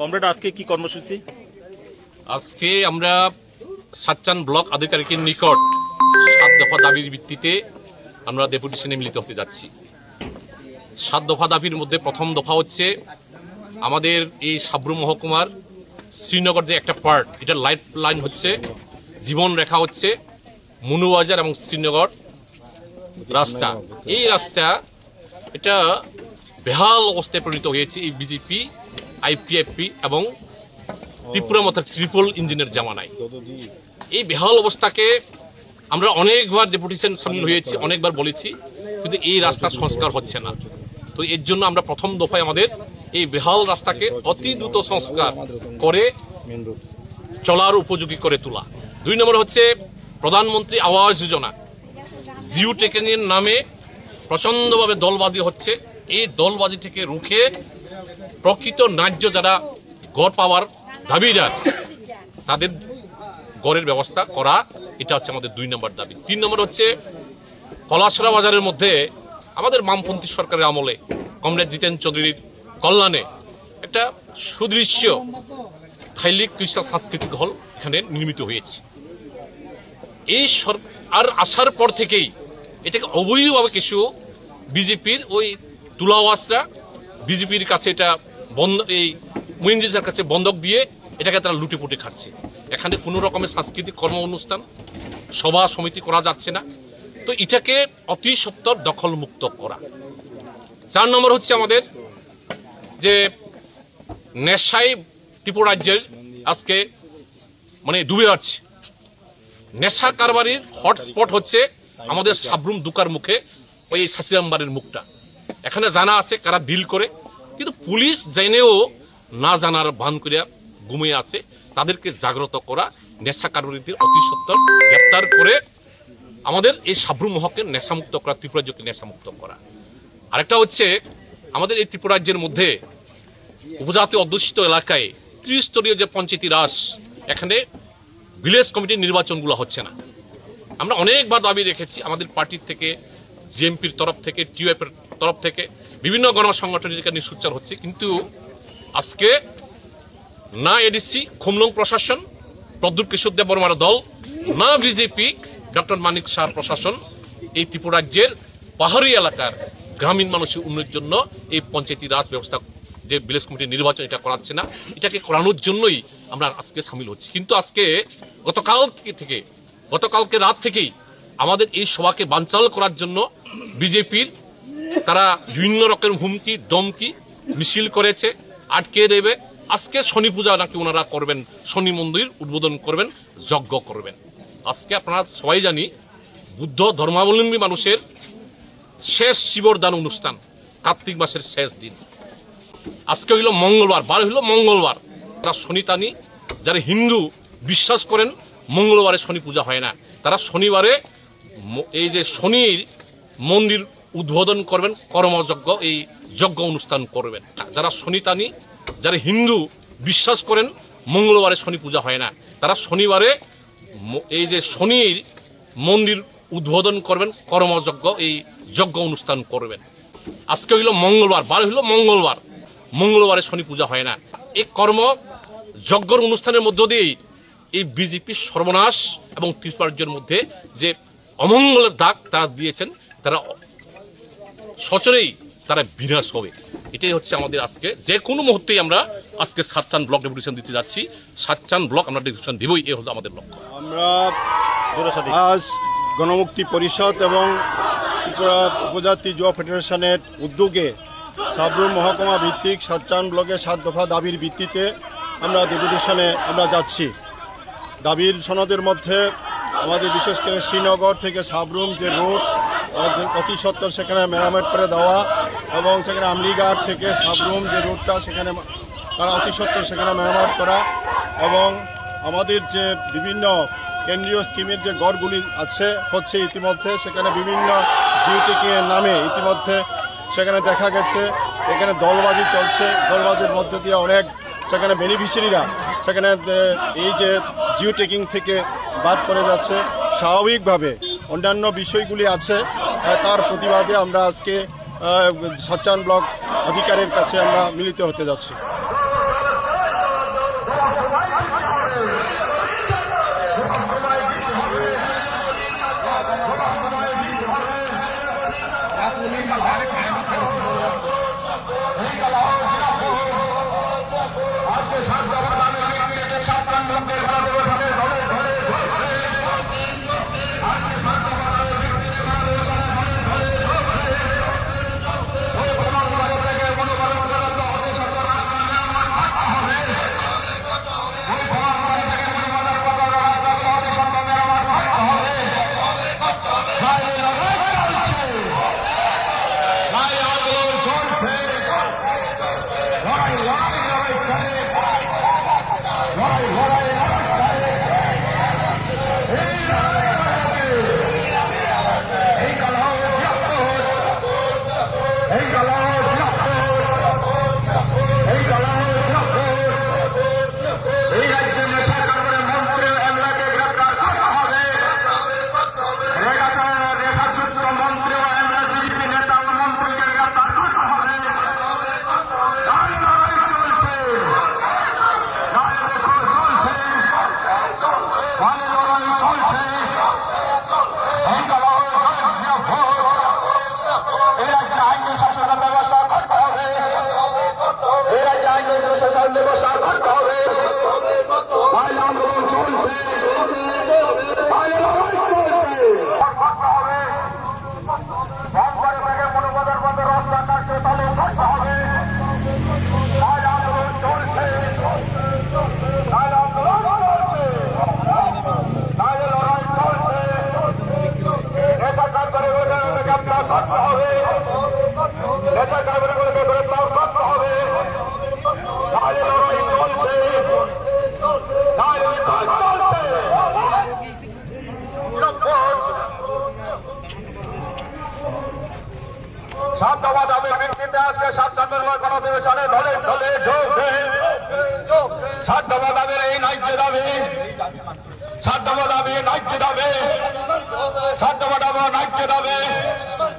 Comrade, আজকে কি কর্মসূচি? আজকে আমরা সাতচান ব্লক আধিকারিকের নিকট সাত দফা দাবির ভিত্তিতে আমরা ডেপুটেশনে মিলিত হতে যাচ্ছি। সাত দফা দাবির মধ্যে প্রথম দফা হচ্ছে আমাদের এই সাবরু মহকুমার শ্রীনগর যে একটা পার্ট, এটা লাইফ লাইন হচ্ছে, জীবন রেখা হচ্ছে মনুবাজার এবং শ্রীনগর রাস্তা। এই রাস্তা, এটা বেহাল অবস্থায় পরিণত হয়েছে এই বিজেপি আইপিএফপি এবং ত্রিপুরা মতো ট্রিপল ইঞ্জিনের জামানায়। এই বেহাল অবস্থাকে আমরা অনেকবার ডেপুটেশন সামিল হয়েছি, অনেকবার বলেছি, কিন্তু এই রাস্তা সংস্কার হচ্ছে না। তো এর জন্য আমরা প্রথম দফায় আমাদের এই বেহাল রাস্তাকে অতি দ্রুত সংস্কার করে চলার উপযোগী করে তোলা। দুই নম্বর হচ্ছে প্রধানমন্ত্রী আবাস যোজনা। জিও টেকেনের নামে প্রচন্ডভাবে দলবাজি হচ্ছে। এই দলবাজি থেকে রুখে প্রকৃত ন্যায্য যারা গড় পাওয়ার দাবিদার, তাদের গড়ের ব্যবস্থা করা, এটা হচ্ছে আমাদের দুই নম্বর দাবি। তিন নম্বর হচ্ছে, পলাশরা বাজারের মধ্যে আমাদের বামপন্থী সরকারের আমলে কমরেড জিতেন চৌধুরীর কল্যাণে একটা সুদৃশ্য থাইলিক তুষা সাংস্কৃতিক হল এখানে নির্মিত হয়েছে। এই আর আসার পর থেকেই এটাকে অবৈধভাবে কিছু বিজেপির ওই তুলাওয়াসরা বিজেপির কাছে এটা বন্ধ, এই মুইনজিসের কাছে বন্ধক দিয়ে এটাকে তারা লুটেপুটে খাচ্ছে। এখানে কোনো রকমের সাংস্কৃতিক কর্ম অনুষ্ঠান সভা, সমিতি করা যাচ্ছে না। তো এটাকে অতি সত্তর দখল মুক্ত করা। চার নম্বর হচ্ছে আমাদের যে নেশায় ত্রিপুরা রাজ্যের আজকে মানে ডুবে যাচ্ছে। নেশা কারবারির হটস্পট হচ্ছে আমাদের সাবরুম দুকার মুখে ওই সাসিরামবাড়ির মুখটা। এখানে জানা আছে কারা ডিল করে, কিন্তু পুলিশ জেনেও না জানার ভান করিয়া ঘুমিয়ে আছে, তাদেরকে জাগ্রত করা নেশা কারবারিদের অতি সত্তর গ্রেপ্তার করে আমাদের এই সাবরুম মহকে নেশামুক্ত করা, ত্রিপুরা রাজ্যকে নেশামুক্ত করা। আরেকটা হচ্ছে, আমাদের এই ত্রিপুরা রাজ্যের মধ্যে উপজাতি অধ্যুষিত এলাকায় ত্রিস্তরীয় যে পঞ্চায়েতি রাজ, এখানে ভিলেজ কমিটির নির্বাচনগুলো হচ্ছে না। আমরা অনেকবার দাবি রেখেছি, আমাদের পার্টির থেকে, জিএমপির তরফ থেকে টিউএফ এর তরফ থেকে বিভিন্ন গণসংগঠনের এখানে সুচার হচ্ছে। কিন্তু আজকে না এডিসি খুমলং প্রশাসন, প্রদ্যুৎ কিশোর দেব বর্মার দল, না বিজেপি ডক্টর মানিক শাহ প্রশাসন, এই ত্রিপুরা রাজ্যের পাহাড়ি এলাকার গ্রামীণ মানুষের উন্নয়নের জন্য এই পঞ্চায়েতি রাজ ব্যবস্থা যে ভিলেজ কমিটির নির্বাচন এটা করাচ্ছে না, এটাকে করানোর জন্যই আমরা আজকে সামিল হচ্ছি। কিন্তু আজকে গতকাল থেকে, গতকালকে রাত থেকেই আমাদের এই সভাকে বানচাল করার জন্য বিজেপির তারা বিভিন্ন রকম হুমকি, দমকি, মিছিল করেছে, আটকে দেবে। আজকে শনি পূজা নাকি ওনারা করবেন, শনি মন্দির উদ্বোধন করবেন, যজ্ঞ করবেন। আজকে আপনারা সবাই জানি, বুদ্ধ ধর্মাবলম্বী মানুষের শেষ শিবরদান অনুষ্ঠান, কার্তিক মাসের শেষ দিন। আজকে হইল মঙ্গলবার, বার হইল মঙ্গলবার। তারা শনি শনিতানি, যারা হিন্দু, বিশ্বাস করেন, মঙ্গলবারে শনি পূজা হয় না। তারা শনিবারে এই যে শনির মন্দির উদ্বোধন করবেন, কর্মযজ্ঞ, এই যজ্ঞ অনুষ্ঠান করবেন। যারা শনিতানি, যারা হিন্দু, বিশ্বাস করেন, মঙ্গলবারে শনি পূজা হয় না। তারা শনিবারে এই যে শনির মন্দির উদ্বোধন করবেন, কর্মযজ্ঞ, এই যজ্ঞ অনুষ্ঠান করবেন। আজকে হইল মঙ্গলবার, বার হইল মঙ্গলবার। মঙ্গলবারে শনি পূজা হয় না। এই কর্ম যজ্ঞর অনুষ্ঠানের মধ্য দিয়েই এই বিজেপির সর্বনাশ এবং ত্রিপার্যের মধ্যে যে অমঙ্গলের দাগ তারা দিয়েছেন, তারা সচরেই তারা বিনাশ হবে। এটাই হচ্ছে আমাদের আজকে। যে কোনো মুহূর্তেই আমরা আজকে সাতচান ব্লক ডেপুটেশন দিতে যাচ্ছি। সাতচান ব্লক আমরা ডেপুটেশন দিবই এ হলো আমাদের লক্ষ্য। আমরা আজ গণমুক্তি পরিষদ এবং ত্রিপুরা উপজাতি যুব ফেডারেশনের উদ্যোগে সাবরুম মহকুমা ভিত্তিক সাতচান ব্লকে সাত দফা দাবির ভিত্তিতে আমরা ডেপুটেশনে আমরা যাচ্ছি। দাবির সনদের মধ্যে আমাদের বিশেষ করে শ্রীনগর থেকে সাবরুম যে রোড অতি সত্তর সেখানে মেরামত করে দেওয়া এবং সেখানে আমলিগার থেকে সাবরুম যে রোডটা সেখানে তারা অতি সত্তর সেখানে মেরামত করা এবং আমাদের যে বিভিন্ন কেন্দ্রীয় স্কিমের যে গড়গুলি আছে, হচ্ছে ইতিমধ্যে সেখানে বিভিন্ন জিওটিকের নামে ইতিমধ্যে সেখানে দেখা গেছে। এখানে দলবাজি চলছে। দলবাজির মধ্যে দিয়ে অনেক সেখানে বেনিফিশিয়ারিরা সেখানে এই যে জিও টেকিং থেকে বাদ পড়ে যাচ্ছে। স্বাভাবিকভাবে অন্যান্য বিষয়গুলি আছে। তার প্রতিবাদে আমরা আজকে সচ্চান ব্লক অধিকারের কাছে আমরা মিলিত হতে যাচ্ছি আজকে সাত দফা দাবি আমি সাত করতে হবে নেতা কর্মীগুলোকে গ্রেপ্তার করতে হবে তাহলে লড়াই চলছে তাহলে শান্তবাদ আমের ভিত্তিতে আজকে শান্তবাদ কোন বিবেচনে ঢলে ঢলে ঢোকে শান্তবাদ আমের এই ন্যায্য দাবি শান্তবাদ আমি ন্যায্য দাবি শান্তবাদ আমার ন্যায্য দাবি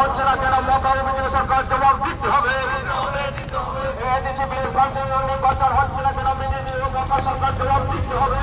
হচ্ছে না কেন মকাবিজয় সরকার জবাব দিতে হবে। এদেশে বিদেশ নির্বাচন হচ্ছে না কেন মকা সরকার জবাব দিতে হবে।